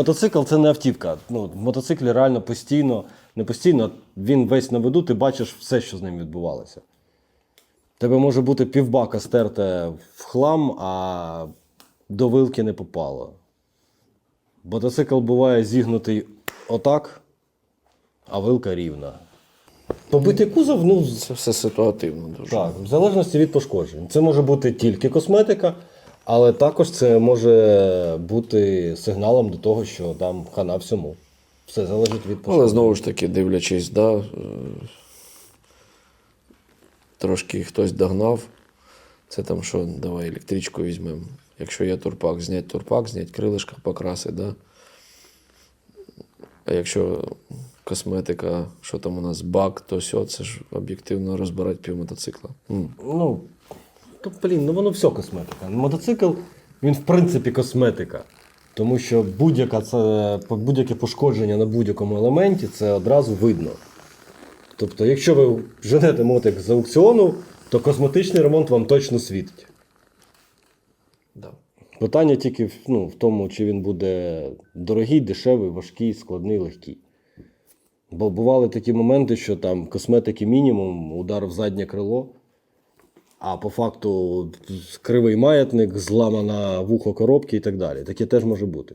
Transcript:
Мотоцикл це не автівка. Ну, мотоциклі реально постійно, не постійно, він весь на виду, ти бачиш все, що з ним відбувалося. Тебе може бути півбака стерте в хлам, а до вилки не попало. Мотоцикл буває зігнутий отак, а вилка рівна. Побитий кузов, ну, Це все ситуативно дуже. так, в залежності від пошкоджень. Це може бути тільки косметика, але також це може бути сигналом до того, що там хана всьому. Все залежить від пошкоджень. Але знову ж таки, дивлячись, да, е, трошки хтось догнав. Це там що, давай електричку візьмемо. Якщо є турпак, зняти турпак, зняти крилишка, покраси, да? А якщо косметика, що там у нас, бак, то все, це ж об'єктивно розбирати пів мотоцикла. Ну, то, блін, ну воно все косметика. Мотоцикл, він в принципі косметика. Тому що будь-яке пошкодження на будь-якому елементі це одразу видно. Тобто, якщо ви женете мотик з аукціону, то косметичний ремонт вам точно світить. Да. Питання тільки ну, в тому, чи він буде дорогий, дешевий, важкий, складний, легкий. Бо бували такі моменти, що там косметики мінімум, удар в заднє крило, а по факту кривий маятник, зламана вухо коробки і так далі. Таке теж може бути.